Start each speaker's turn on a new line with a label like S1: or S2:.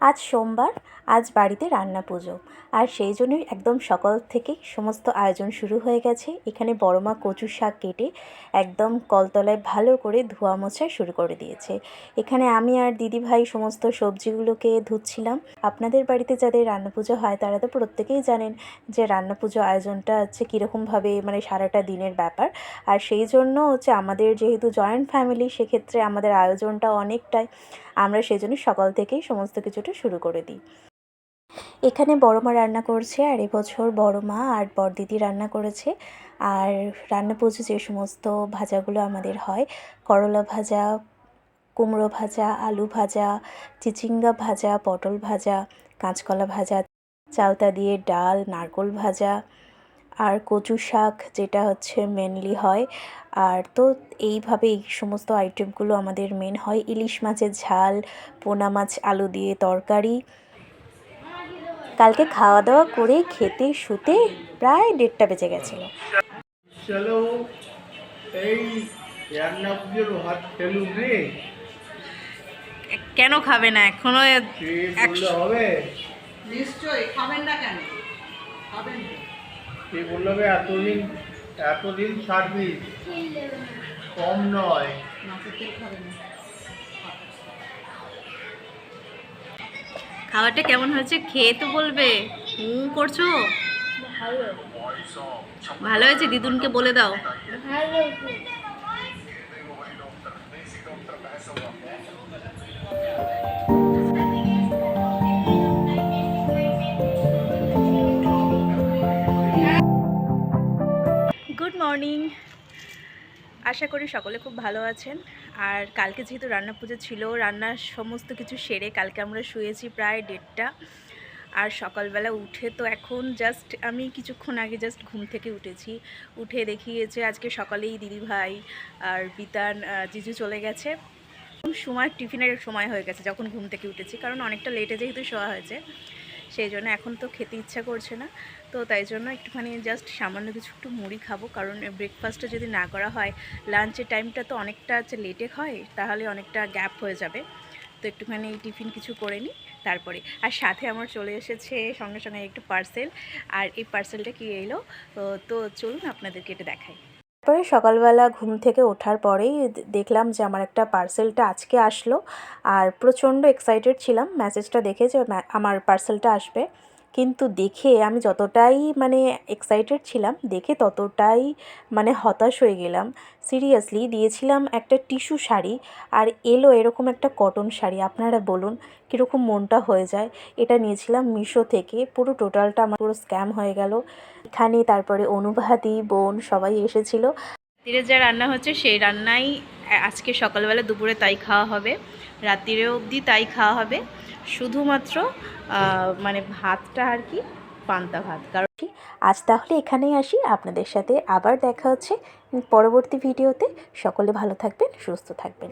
S1: আজ সোমবার, আজ বাড়িতে রান্না পুজো। আর সেই জন্যই একদম সকাল থেকেই সমস্ত আয়োজন শুরু হয়ে গেছে। এখানে বড় মা কচু শাক কেটে একদম কলতলায় ভালো করে ধোয়া মোছা শুরু করে দিয়েছে। এখানে আমি আর দিদি ভাই সমস্ত সবজিগুলোকে ধুচ্ছিলাম। আপনাদের বাড়িতে যাদের রান্না পুজো হয়, তারা তো প্রত্যেকেই জানেন যে রান্না পুজো আয়োজনটা হচ্ছে কীরকমভাবে মানে সারাটা দিনের ব্যাপার। আর সেই জন্য হচ্ছে আমাদের যেহেতু জয়েন্ট ফ্যামিলি সেক্ষেত্রে আমাদের আয়োজনটা অনেকটাই। আমরা সেই জন্য সকাল থেকেই সমস্ত কিছুটা শুরু করে দিই। এখানে বড় মা রান্না করছে আর এবছর বড় মা আর বড়দিদি রান্না করেছে। আর রান্না পুজো যে সমস্ত ভাজাগুলো আমাদের হয়, করলা ভাজা, কুমড়ো ভাজা, আলু ভাজা, চিচিঙ্গা ভাজা, পটল ভাজা, কাঁচকলা ভাজা, চালতা দিয়ে ডাল, নারকোল ভাজা আর কচু শাক যেটা হচ্ছে মেনলি হয়। আর তো এইভাবে এই সমস্ত আইটেমগুলো আমাদের মেন হয়। ইলিশ মাছের ঝাল পোনা মাছ আলু দিয়ে তরকারি। কালকে খাওয়া দাওয়া করে খেতে শুতে প্রায় দেড়টা বেজে গেছিল।
S2: চলো এই রান্না পুজোর ভাত খেলুম রে।
S3: কেন খাবে না?
S2: এখনও হবে?
S4: নিশ্চয়ই খাবেন না কেন? খাবেন। তো।
S2: কে বললে এতদিন এতদিন সার্ভিস কম নয়।
S3: খাবারটা কেমন হয়েছে খেয়ে তো বলবে। হুম করছ? ভালো হয়েছে? দিদুনকে বলে দাও। গুড আশা করি সকলে খুব ভালো আছেন। আর কালকে যেহেতু রান্না পুজো ছিল, রান্নার সমস্ত কিছু সেরে কালকে আমরা শুয়েছি প্রায় দেড়টা। আর সকালবেলা উঠে তো এখন জাস্ট আমি কিছুক্ষণ আগে জাস্ট ঘুম থেকে উঠেছি। উঠে দেখিয়েছে আজকে সকালেই দিদি ভাই আর বিতান জিজু চলে গেছে। সময়, টিফিনের সময় হয়ে গেছে যখন ঘুম থেকে উঠেছি, কারণ অনেকটা লেটে যেহেতু শোয়া হয়েছে। সেই জন্য এখন তো খেতে ইচ্ছা করছে না। তো তাই জন্য একটুখানি জাস্ট সামান্য কিছু একটু মুড়ি খাব। কারণ ব্রেকফাস্টটা যদি না করা হয় লাঞ্চের টাইমটা তো অনেকটা লেটে হয়, তাহলে অনেকটা গ্যাপ হয়ে যাবে। তো একটুখানি টিফিন কিছু করে নিই তারপরে। আর সাথে আমার চলে এসেছে সঙ্গে সঙ্গে একটু পার্সেল আর এই পার্সেলটা কি এলো? তো চলুন আপনাদেরকে এটা দেখাই।
S1: তারপরে সকালবেলা ঘুম থেকে ওঠার পরেই দেখলাম যে আমার একটা পার্সেলটা আজকে আসলো। আর প্রচণ্ড এক্সাইটেড ছিলাম। মেসেজটা দেখে যে আমার পার্সেলটা আসবে। কিন্তু দেখে আমি যতটাই মানে এক্সাইটেড ছিলাম, দেখে ততটাই মানে হতাশ হয়ে গেলাম। সিরিয়াসলি দিয়েছিলাম একটা টিস্যু শাড়ি আর এলো এরকম একটা কটন শাড়ি, আপনারা বলুন কীরকম মনটা হয়ে যায়। এটা নিয়েছিলাম মিশো থেকে, পুরো টোটালটা আমার পুরো স্ক্যাম হয়ে গেল। এখানে তারপরে অনুভাদি, বোন সবাই এসেছিল।
S3: রাত্রিরে যা রান্না হচ্ছে সেই রান্নাই আজকে সকালবেলা দুপুরে তাই খাওয়া হবে, রাত্রিরে অবধি তাই খাওয়া হবে। শুধুমাত্র মানে ভাতটা আর কি, পান্তা ভাত। কারণ
S1: আজ তাহলে এখানেই আসি। আপনাদের সাথে আবার দেখা হচ্ছে পরবর্তী ভিডিওতে। সকলে ভালো থাকবেন, সুস্থ থাকবেন।